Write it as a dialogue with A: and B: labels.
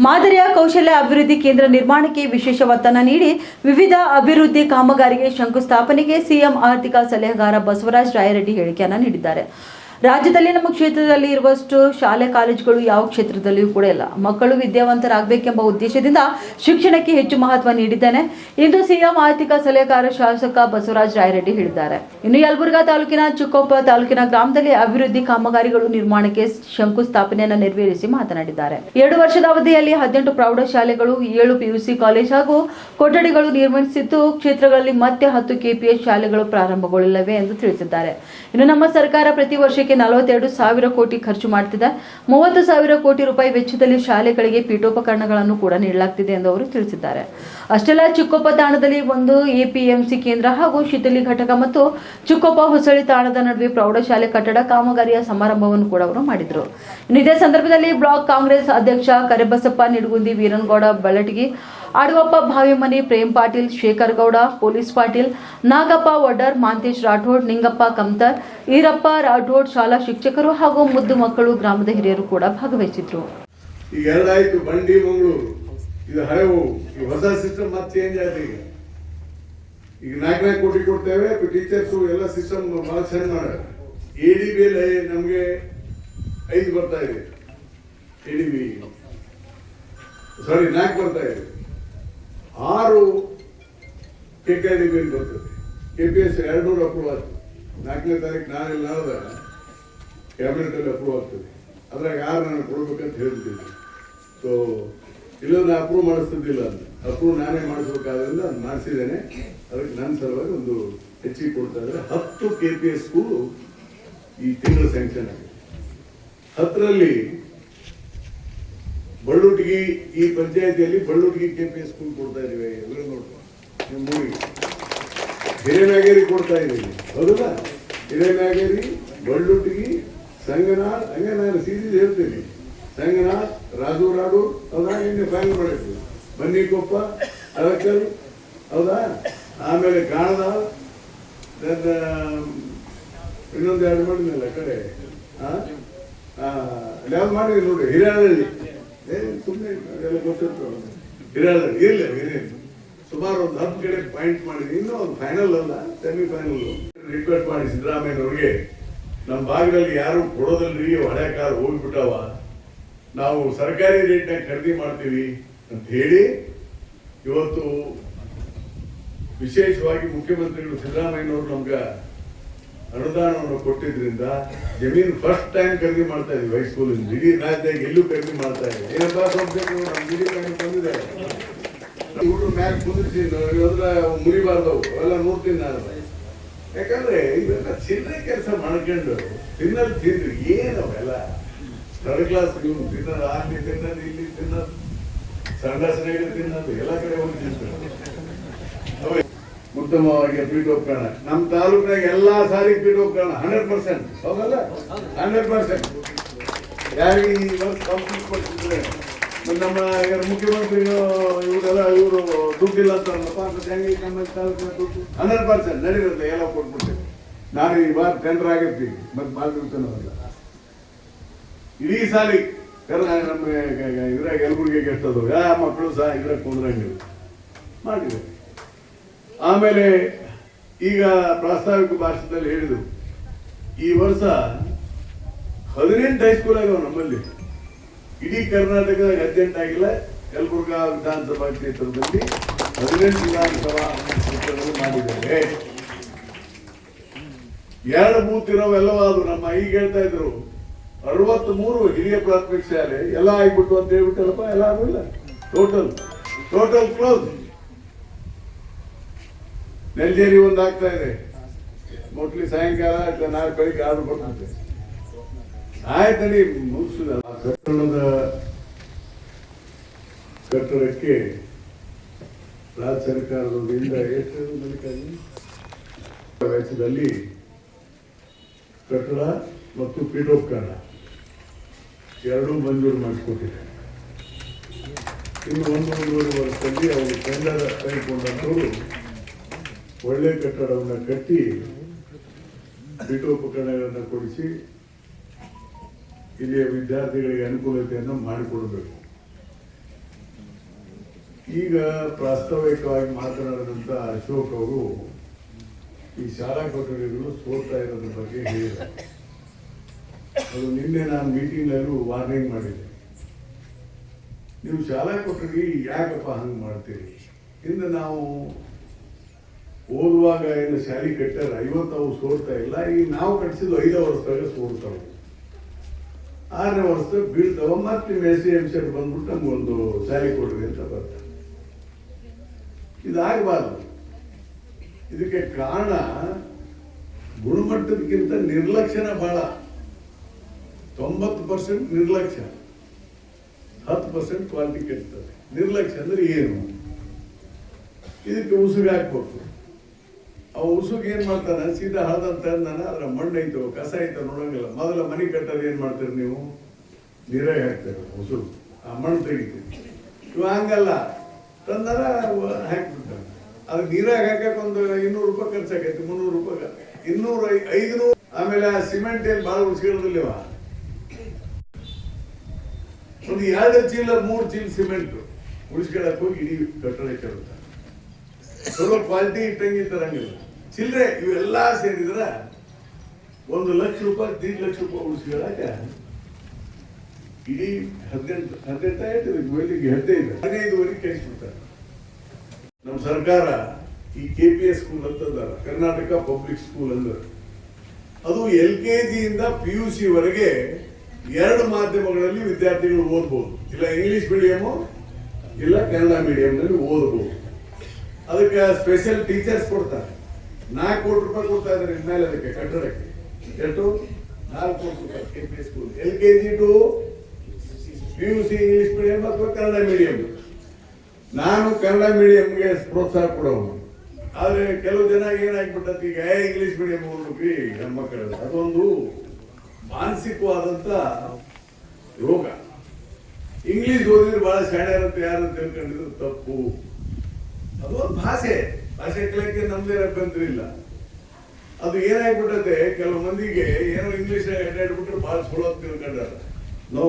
A: ಮಾದರಿಯ ಕೌಶಲ್ಯ ಅಭಿವೃದ್ಧಿ ಕೇಂದ್ರ ನಿರ್ಮಾಣಕ್ಕೆ ವಿಶೇಷ ಒತ್ತನ್ನು ನೀಡಿ ವಿವಿಧ ಅಭಿವೃದ್ಧಿ ಕಾಮಗಾರಿಗೆ ಶಂಕುಸ್ಥಾಪನೆಗೆ ಸಿಎಂ ಆರ್ಥಿಕ ಸಲಹೆಗಾರ ಬಸವರಾಜ ರಾಯರೆಡ್ಡಿ ಹೇಳಿಕೆಯನ್ನು ನೀಡಿದ್ದಾರೆ. ರಾಜ್ಯದಲ್ಲಿ ನಮ್ಮ ಕ್ಷೇತ್ರದಲ್ಲಿ ಇರುವಷ್ಟು ಶಾಲೆ, ಕಾಲೇಜುಗಳು ಯಾವ ಕ್ಷೇತ್ರದಲ್ಲಿಯೂ ಕೂಡ ಇಲ್ಲ. ಮಕ್ಕಳು ವಿದ್ಯಾವಂತರಾಗಬೇಕೆಂಬ ಉದ್ದೇಶದಿಂದ ಶಿಕ್ಷಣಕ್ಕೆ ಹೆಚ್ಚು ಮಹತ್ವ ನೀಡಿದ್ದೇನೆ. ಎಂದು ಸಿಎಂ ಆರ್ಥಿಕ ಸಲಹೆಗಾರ ಶಾಸಕ ಬಸವರಾಜ ರಾಯರೆಡ್ಡಿ ಹೇಳಿದ್ದಾರೆ. ಇನ್ನು ಯಲಬುರ್ಗಾ ತಾಲೂಕಿನ ಚುಕ್ಕೊಪ್ಪ ತಾಲೂಕಿನ ಗ್ರಾಮದಲ್ಲಿ ಅಭಿವೃದ್ಧಿ ಕಾಮಗಾರಿಗಳು ನಿರ್ಮಾಣಕ್ಕೆ ಶಂಕುಸ್ಥಾಪನೆಯನ್ನು ನೆರವೇರಿಸಿ ಮಾತನಾಡಿದ್ದಾರೆ. ಎರಡು ವರ್ಷದ ಅವಧಿಯಲ್ಲಿ ಹದಿನೆಂಟು ಪ್ರೌಢಶಾಲೆಗಳು, ಏಳು ಪಿಯುಸಿ ಕಾಲೇಜ್ ಹಾಗೂ ಕೊಠಡಿಗಳು ನಿರ್ಮಿಸಿದ್ದು, ಕ್ಷೇತ್ರಗಳಲ್ಲಿ ಮತ್ತೆ ಹತ್ತು ಕೆಪಿಎಸ್ ಶಾಲೆಗಳು ಪ್ರಾರಂಭಗೊಳ್ಳಲಿವೆ ಎಂದು ತಿಳಿಸಿದ್ದಾರೆ. ಇನ್ನು ನಮ್ಮ ಸರ್ಕಾರ ಪ್ರತಿ ವರ್ಷಕ್ಕೆ ನಲವತ್ತೆರಡು ಸಾವಿರ ಕೋಟಿ ಖರ್ಚು ಮಾಡ್ತಿದೆ. ಮೂವತ್ತು ಸಾವಿರ ಕೋಟಿ ರೂಪಾಯಿ ವೆಚ್ಚದಲ್ಲಿ ಶಾಲೆಗಳಿಗೆ ಪೀಠೋಪಕರಣಗಳನ್ನು ಕೂಡ ನೀಡಲಾಗ್ತಿದೆ ಎಂದು ಅವರು ತಿಳಿಸಿದ್ದಾರೆ. ಅಷ್ಟೆಲ್ಲ ಚಿಕ್ಕೊಪ್ಪ ತಾಣದಲ್ಲಿ ಒಂದು ಎಪಿಎಂಸಿ ಕೇಂದ್ರ ಹಾಗೂ ಶಿಥಿಲಿ ಘಟಕ ಮತ್ತು ಚಿಕ್ಕೊಪ್ಪ ಹೊಸಳಿ ತಾಣದ ನಡುವೆ ಪ್ರೌಢಶಾಲೆ ಕಟ್ಟಡ ಕಾಮಗಾರಿಯ ಸಮಾರಂಭವನ್ನು ಕೂಡ ಅವರು ಮಾಡಿದರು. ಇದೇ ಸಂದರ್ಭದಲ್ಲಿ ಬ್ಲಾಕ್ ಕಾಂಗ್ರೆಸ್ ಅಧ್ಯಕ್ಷ ಕರೆಬಸಪ್ಪ ನಿಡಗುಂದಿ ವೀರನಗೌಡ ಬೆಳಟಗಿ ಆಡುವಪ್ಪ ಭಾವಿಮನಿ, ಪ್ರೇಮ್ ಪಾಟೀಲ್ ಶೇಖರ್ ಗೌಡ ಪೊಲೀಸ್ ಪಾಟೀಲ್, ನಾಗಪ್ಪ ವಡ್ಡರ್, ಮಾಂತೇಶ್ ರಾಠೋಡ್, ನಿಂಗಪ್ಪ ಕಮ್ತರ್ ಈರಪ್ಪ ರಾಠೋಡ್ ಶಾಲಾ ಶಿಕ್ಷಕರು ಹಾಗೂ ಮುದ್ದು ಮಕ್ಕಳು ಗ್ರಾಮದ ಹಿರಿಯರು ಕೂಡ ಭಾಗವಹಿಸಿದ್ರು.
B: ಈಗ ಎರಡಾಯ್ತು ಬಂಡಿ ಇದು ಈ ಸಿಸ್ಟಮ್ ಚೇಂಜ್ ಆಯ್ತು ಈಗ. ಈಗ ಕೋಟಿ ಕೊಡ್ತೇವೆ ಟೀಚರ್ಸು ಎಲ್ಲ ಸಿಸ್ಟಮ್ ಭಾಳ ಚೆನ್ನಾಗಿ ಮಾಡ್ಯಾರ ಎ ಡಿ ಬಿ ನಮಗೆ ಐದು ಬರ್ತಾ ಇದೆ. ಎ ಡಿ ಬಿ ಸಾರಿ ನಾಲ್ಕು ಬರ್ತಾ ಇದೆ. ಆರು ಕೆ ಕೆ ಡಿ ಬಿಲ್ ಬರ್ತದೆ. ಕೆ ಪಿ ಎಸ್ ಎರಡು ನೂರು ಅಪ್ರೂವ್ ಆಗ್ತದೆ. ನಾಲ್ಕನೇ ತಾರೀಕು ನಾನೆಲ್ಲ ಕ್ಯಾಬಿನೆಟಲ್ಲಿ ಅಪ್ರೂವ್ ಆಗ್ತದೆ. ಅದ್ರಾಗ ಯಾರು ನಾನು ಕೊಡ್ಬೇಕಂತ ಹೇಳ್ತಿದ್ದೆ ಸೊ ಇಲ್ಲ ನಾನು ಅಪ್ರೂವ್ ಮಾಡಿಸ್ತಿದ್ದಿಲ್ಲ ಅಂತ. ಅಪ್ರೂವ್ ನಾನೇ ಮಾಡಿಸ್ಬೇಕಾದ್ರಿಂದ ನಾನು ಮಾಡಿಸಿದ್ದೇನೆ. ಅದಕ್ಕೆ ನನ್ನ ಸಲುವಾಗಿ ಒಂದು ಹೆಚ್ಚಿಗೆ ಕೊಡ್ತಾ ಇದ್ದಾರೆ. ಹತ್ತು ಕೆ ಪಿ ಎಸ್ ಸ್ಕೂಲು ಈ ತಿಂಗಳು ಸ್ಯಾಂಕ್ಷನ್ ಆಗಿದೆ. ಹತ್ತರಲ್ಲಿ ಬಳ್ಳೂಟಿಗಿ ಈ ಪಂಚಾಯತಿಯಲ್ಲಿ ಬಳ್ಳುಟಿಗಿ ಕೆ ಪಿ ಸ್ಕೂಲ್ ಕೊಡ್ತಾ ಇದೀವಿ ಎಲ್ಲರೂ ನೋಡುವ ಮೂವಿ ಹಿರೇಮ್ಯಾಗೇರಿ ಕೊಡ್ತಾ ಇದ್ದೀವಿ. ಹೌದಲ್ಲ? ಹಿರೇನಾಗೇರಿ ಬಳ್ಳುಟಿಗಿ ಸಂಗನಾಥ್ ಹಂಗೆ ನಾನು ಸೀರೀಸ್ ಹೇಳ್ತೀನಿ. ಸಂಗನಾಥ್ ರಾಜೂರಾಡು ಹೌದಾ? ನಿನ್ನೆ ಫೈನಲ್ ಮಾಡಿದ್ವಿ ಬನ್ನಿಕೊಪ್ಪ ಅರಕಲ್, ಹೌದಾ? ಆಮೇಲೆ ಕಾಣದ ನನ್ನ ಇನ್ನೊಂದು ಎರಡು ಮಾಡಿದ್ನಲ್ಲ ಹಾಂ ಹಾಂ ಯಾವ್ದು ಮಾಡಿದ್ವಿ ನೋಡಿ? ಹಿರಿಯಾಳಹಳ್ಳಿ ಏ ಸುಮ್ಮನೆ ಗೊತ್ತಿರ್ತವೆ ಹಿರಿಯಾಳಹಳ್ಳಿ ಇರಲಿಲ್ಲ ಏನೇನು ಸುಮಾರು ಒಂದು ಹತ್ತು ಕಡೆ ಪಾಯಿಂಟ್ ಮಾಡಿದ್ವಿ. ಇನ್ನೂ ಒಂದು ಫೈನಲ್ ಅಲ್ಲ ಸೆಮಿ ಫೈನಲ್ ರಿಕ್ವೆಸ್ಟ್ ಮಾಡಿ ಸಿದ್ದರಾಮಯ್ಯನವ್ರಿಗೆ ನಮ್ಮ ಭಾಗದಲ್ಲಿ ಯಾರು ಕೊಡೋದಲ್ರಿ, ಹಳೆ ಕಾರ್ ಹೋಗ್ಬಿಟ್ಟವ. ನಾವು ಸರ್ಕಾರಿ ರೇಟ್ನಾಗ ಖರೀದಿ ಮಾಡ್ತೀವಿ ಅಂತ ಹೇಳಿ, ಇವತ್ತು ವಿಶೇಷವಾಗಿ ಮುಖ್ಯಮಂತ್ರಿಗಳು ಸಿದ್ದರಾಮಯ್ಯನವರು ನಮ್ಗೆ ಅನುದಾನವನ್ನು ಕೊಟ್ಟಿದ್ರಿಂದ ಜಮೀನು ಫಸ್ಟ್ ಟೈಮ್ ಖರೀದಿ ಮಾಡ್ತಾ ಇದೀವಿ ಹೈಸ್ಕೂಲ್ ಇಡೀ ರಾಜ್ಯದಾಗ ಎಲ್ಲೂ ಖರೀದಿ ಮಾಡ್ತಾ ಇದ್ದೀವಿ ಏನಪ್ಪಾ ಸಬ್ಜೆಕ್ಟ್ ನಮ್ಮ ಇಡೀ ಬ್ಯಾಂಕ್ ಬಂದಿದೆ. ಹುಡುಗರು ಮ್ಯಾಕ್ ಕುಂದಿರ್ಸಿ ಇವೆಲ್ಲ ಮುರಿಬಾರ್ದವು. ಅವೆಲ್ಲ ನೋಡ್ತೀನಿ ನಾನು ಯಾಕಂದ್ರೆ ಇವೆಲ್ಲ ಚಿಲ್ಲರೆ ಕೆಲಸ ಮಾಡ್ಕೊಂಡು ತಿನ್ನಲ್ ತಿಂದ್ರಿ. ಏನು ಅವೆಲ್ಲ? ಥರ್ಡ್ ಕ್ಲಾಸ್ ನೀವು ತಿನ್ನೋದು ಇಲ್ಲಿ ತಿನ್ನೋದು ಸಂಡಾಸನೆಗೆ ತಿನ್ನೋದು, ಎಲ್ಲ ಕಡೆ ಹೋಗಿ ತಿಂತಾರೆ. ಉತ್ತಮವಾಗಿ ಪೀಠೋಪಕರಣ. ನಮ್ಮ ತಾಲೂಕಿನಾಗ ಎಲ್ಲಾ ಸಾರಿಗೆ ಪೀಠೋಪಕರಣ ಹಂಡ್ರೆಡ್ ಪರ್ಸೆಂಟ್ ಹೌದಲ್ಲ? ಹಂಡ್ರೆಡ್ ಪರ್ಸೆಂಟ್ ಯಾರಿಗೆ ಈ ವರ್ಷ ಕಂಪ್ಲೀಟ್ ಕೊಡ್ತಿದ್ರೆ ನಮ್ಮ ಈಗ ಮುಖ್ಯಮಂತ್ರಿಗಳು ಇವರೆಲ್ಲ ಇವರು ದುಡ್ಡಿಲ್ಲ ಅಂತ ಹೆಂಗೆ ನಮ್ಮ ತಾಲೂಕಿನ ದುಡ್ಡು? ಹಂಡ್ರೆಡ್ ಪರ್ಸೆಂಟ್ ನಡೀರುತ್ತೆ, ಎಲ್ಲ ಕೊಟ್ಬಿಡ್ತೇವೆ ನಾನು ಈ ಬಾರ್ ಟೆಂಡರ್ ಆಗಿರ್ತೀನಿ, ಮತ್ತೆ ಬಾಗಿರ್ತಾನಲ್ಲ ಇಡೀ ಸಾಲಿ ಕರ್ನ ನಮ್ಮ ಇದ್ರಾಗ ಯಲಬುರ್ಗಿಗೆ ಎಷ್ಟದು, ಯಾ ಮಕ್ಕಳು ಸಹ ಇದ್ರಾಗ ಕುಂದ್ರಂಗಿಲ್ಲ. ಮಾಡಿದೆ. ಆಮೇಲೆ ಈಗ ಪ್ರಾಸ್ತಾವಿಕ ಭಾಷಣದಲ್ಲಿ ಹೇಳಿದರು, ಈ ವರ್ಷ ಹದಿನೆಂಟು ಹೈಸ್ಕೂಲ್ ಆಗ್ಯಾವ ನಮ್ಮಲ್ಲಿ. ಇಡೀ ಕರ್ನಾಟಕದಾಗ ಹದಿನೆಂಟು ಆಗಿಲ್ಲ, ಯಲಬುರ್ಗಾ ವಿಧಾನಸಭಾ ಕ್ಷೇತ್ರದಲ್ಲಿ ಹದಿನೆಂಟು ವಿಧಾನಸಭಾ ಕ್ಷೇತ್ರಗಳು ಮಾಡಿದ್ದಾರೆ. ಎರಡು ಬೂತ್ ಇರೋವೆಲ್ಲವೂ ಅದು. ನಮ್ಮ ಈಗ ಹೇಳ್ತಾ ಇದ್ರು ಅರವತ್ತ್ ಮೂರು ಹಿರಿಯ ಪ್ರಾಥಮಿಕ ಶಾಲೆ ಎಲ್ಲ ಆಗ್ಬಿಟ್ಟು ಅಂತ ಹೇಳ್ಬಿಟ್ಟಲ್ಲಪ್ಪ ಎಲ್ಲ ಆಗಿಲ್ಲ ಟೋಟಲ್ ಟೋಟಲ್ ಕ್ಲೋಸ್ ನೆಲ್ಜೇರಿ ಒಂದು ಆಗ್ತಾ ಇದೆ. ಮೋಸ್ಟ್ಲಿ ಸಾಯಂಕಾಲ ಅಥವಾ ನಾಳೆ ಬೆಳಿಗ್ಗೆ ಆರು ಬರ್ತದೆ ಆಯ್ತಲ್ಲಿ, ಮುಗಿಸಿದ. ಕಟ್ಟಡದ ಕಟ್ಟಡಕ್ಕೆ ರಾಜ್ಯ ಸರ್ಕಾರದಿಂದ ಎಷ್ಟು? ವೆಚ್ಚದಲ್ಲಿ ಕಟ್ಟಡ ಮತ್ತು ಪೀಠೋಪಕರಣ. ಎರಡೂ ಮಂಜೂರು ಮಾಡಿಕೊಟ್ಟಿದೆ ಇನ್ನು ಒಂದು ಒಂದೂವರೆ ವರ್ಷದಲ್ಲಿ ಅವರು ಟೆಂಡರ್ ಕೈಗೊಂಡಂಥವರು ಒಳ್ಳೆ ಕಟ್ಟಡವನ್ನು ಕಟ್ಟಿ ಪೀಠೋಪಕರಣಗಳನ್ನು ಕೊಡಿಸಿ ಇಲ್ಲಿಯ ವಿದ್ಯಾರ್ಥಿಗಳಿಗೆ ಅನುಕೂಲತೆಯನ್ನು ಮಾಡಿಕೊಡಬೇಕು. ಈಗ ಪ್ರಾಸ್ತಾವಿಕವಾಗಿ ಮಾತನಾಡಿದಂಥ ಅಶೋಕ್ ಅವರು ಈ ಶಾಲಾ ಕೊಠಡಿಗಳು ಸೋರ್ತಾ ಇರೋದ್ರ ಬಗ್ಗೆ ಹೇಳಿದ್ದಾರೆ. ಅದು ನಿನ್ನೆ ನಾನು ಮೀಟಿಂಗ್ನಲ್ಲೂ ವಾರ್ನಿಂಗ್ ಮಾಡಿದ್ದೆ. ನೀವು ಶಾಲಾ ಕೊಠಡಿ ಯಾಕಪ್ಪ ಹಂಗೆ ಮಾಡ್ತೀರಿ? ಇಂದು ನಾವು ಓದುವಾಗ ಏನು ಶಾಲೆ ಕಟ್ಟಾರ ಐವತ್ತು ಅವು ಸೋರ್ತಾ ಇಲ್ಲ. ಈಗ ನಾವು ಕಟ್ಟಿಸಿದ್ದು ಐದು ವರ್ಷದಾಗ ಸೋರ್ತಾವೆ ಆರನೇ ವರ್ಷದಾಗ ಬೀಳ್ತಾವ. ಮತ್ತೆ ನಿಮ್ಮ ಎಸ್ ಎಂ ಬಂದ್ಬಿಟ್ಟು ಒಂದು ಶಾಲೆ ಕೊಡ್ರಿ ಅಂತ ಬರ್ತಾರೆ. ಇದಾಗಬಾರ್ದು. ಇದಕ್ಕೆ ಕಾರಣ ಗುಣಮಟ್ಟದಕ್ಕಿಂತ ನಿರ್ಲಕ್ಷ್ಯನ ಬಹಳ. ತೊಂಬತ್ತು ಪರ್ಸೆಂಟ್ ನಿರ್ಲಕ್ಷ್ಯ. ಹತ್ತು ಪರ್ಸೆಂಟ್ ಕ್ವಾಲಿಟಿ ಕೆಡ್ತದೆ ನಿರ್ಲಕ್ಷ್ಯ ಅಂದ್ರೆ ಏನು? ಇದಕ್ಕೆ ಉಸಿರು ಹಾಕ್ಬೇಕು ಅವ ಉಸುಗ್ ಏನ್ ಮಾಡ್ತಾನೆ? ಸೀದಾ ಹಳದಂತ ಅದರ ಮಣ್ಣು ಐತೋ, ಕಸ ಐತ ನೋಡಂಗಿಲ್ಲ. ಮೊದಲ ಮನೆ ಕಟ್ಟೋದು ಏನ್ ಮಾಡ್ತೀರಿ ನೀವು? ನೀರೇ ಹಾಕ್ತೀರ ಉಸುರು ಆ ಮಣ್ಣು ತೆಗಿತೀರಿ. ಇವ ಹಂಗಲ್ಲ. ತಂದಾರ ಹಾಕ್ಬಿಡ್ತಾನೆ. ಅದು ನೀರಾಗ ಹಾಕಕ್ ಒಂದು ಇನ್ನೂರು ರೂಪಾಯಿ ಖರ್ಚಾಗೈತಿ, ಮುನ್ನೂರು ರೂಪಾಯಿ ಇನ್ನೂರ ಐದುನೂರು. ಆಮೇಲೆ ಆ ಸಿಮೆಂಟ್ ಏನ್ ಭಾಳ ಉಳಿಸ್ಕೊಳ್ಳೋದಿಲ್ಲವ ಒಂದು ಎರಡು ಚೀಲ, ಮೂರು ಚೀಲ ಸಿಮೆಂಟ್ ಉಳಿಸ್ಕೊಳಕ್ ಹೋಗಿ ಇಡೀ ಕಟ್ಟಡ ಚಲೋ ಕ್ವಾಲಿಟಿ ಇಟ್ಟಂಗೆ ತರಂಗಿಲ್ಲ ಚಿಲ್ಲರೆ ಇವೆಲ್ಲ ಸೇರಿದ್ರ ಒಂದು ಲಕ್ಷ ರೂಪಾಯಿ, ದೀಡ್ ಲಕ್ಷ ರೂಪಾಯಿ ಉಳಿಸ್ಕೊಳಕ ಇಡೀ ಹದಿನೆಂಟು ಹದಿನೆಂಟು ಆಯ್ತು ಮೊಯ್ಲಿಗೆ ಹದಿನೈದು, ಹದಿನೈದುವರೆಗೆ ಕಳಿಸ್ಬಿಡ್ತಾರೆ ನಮ್ಮ ಸರ್ಕಾರ ಈ ಕೆ ಪಿ ಎಸ್ ಸ್ಕೂಲ್ ಅಂತಂದಾರ, ಕರ್ನಾಟಕ ಪಬ್ಲಿಕ್ ಸ್ಕೂಲ್ ಅಂದ್ರೆ. ಅದು ಎಲ್ ಕೆ ಜಿಯಿಂದ ಪಿ ಯು ಸಿ ವರೆಗೆ ಎರಡು ಮಾಧ್ಯಮಗಳಲ್ಲಿ ವಿದ್ಯಾರ್ಥಿಗಳು ಓದ್ಬೋದು. ಇಲ್ಲ ಇಂಗ್ಲಿಷ್ ಮೀಡಿಯಮು ಇಲ್ಲ ಕನ್ನಡ ಮೀಡಿಯಂನಲ್ಲಿ ಓದಬಹುದು ಅದಕ್ಕೆ ಸ್ಪೆಷಲ್ ಟೀಚರ್ಸ್ ಕೊಡ್ತಾರೆ. ನಾಲ್ಕು ಕೋಟಿ ರೂಪಾಯಿ ಕೊಡ್ತಾ ಇದ್ದಾರೆ ಇನ್ಮೇಲೆ ಅದಕ್ಕೆ, ಕಟ್ಟಡಕ್ಕೆ. ಎಷ್ಟು? ನಾಲ್ಕು ಕೋಟಿ ರೂಪಾಯಿ K P school L K G to P U C English medium ಅಥವಾ ಕನ್ನಡ ಮೀಡಿಯಂ ನಾನು ಕನ್ನಡ ಮೀಡಿಯಂಗೆ ಪ್ರೋತ್ಸಾಹ ಕೊಡೋನು. ಆದರೆ ಕೆಲವು ಜನ ಏನಾಗ್ಬಿಟ್ಟತಿ ಈಗ ಇಂಗ್ಲಿಷ್ ಮೀಡಿಯಂ ರೂಪಾಯಿ ನಮ್ಮ ಮಕ್ಕಳಲ್ಲಿ ಅದೊಂದು ಮಾನಸಿಕವಾದಂತ ರೋಗ. ಇಂಗ್ಲಿಷ್ ಓದಿದ್ರೆ ಶಾಣೆ ಅಂತ ಯಾರು ತಿಳ್ಕೊಂಡಿದ್ರು ತಪ್ಪು. ಅದೊಂದು ಭಾಷೆ. ಭಾಷೆ ಕಲಿಯಕ್ಕೆ ನಮ್ದೇ ಅಭ್ಯಂತರ ಇಲ್ಲ ಅದು ಏನಾಗ್ಬಿಟ್ಟತೆ, ಕೆಲವು ಮಂದಿಗೆ ಏನೋ ಇಂಗ್ಲಿಷ್ ಅಡ್ಡಾಡ್ಬಿಟ್ರೆ ಭಾಳ ಅಂತ ತಿಳ್ಕೊಂಡಾರ. ನೋ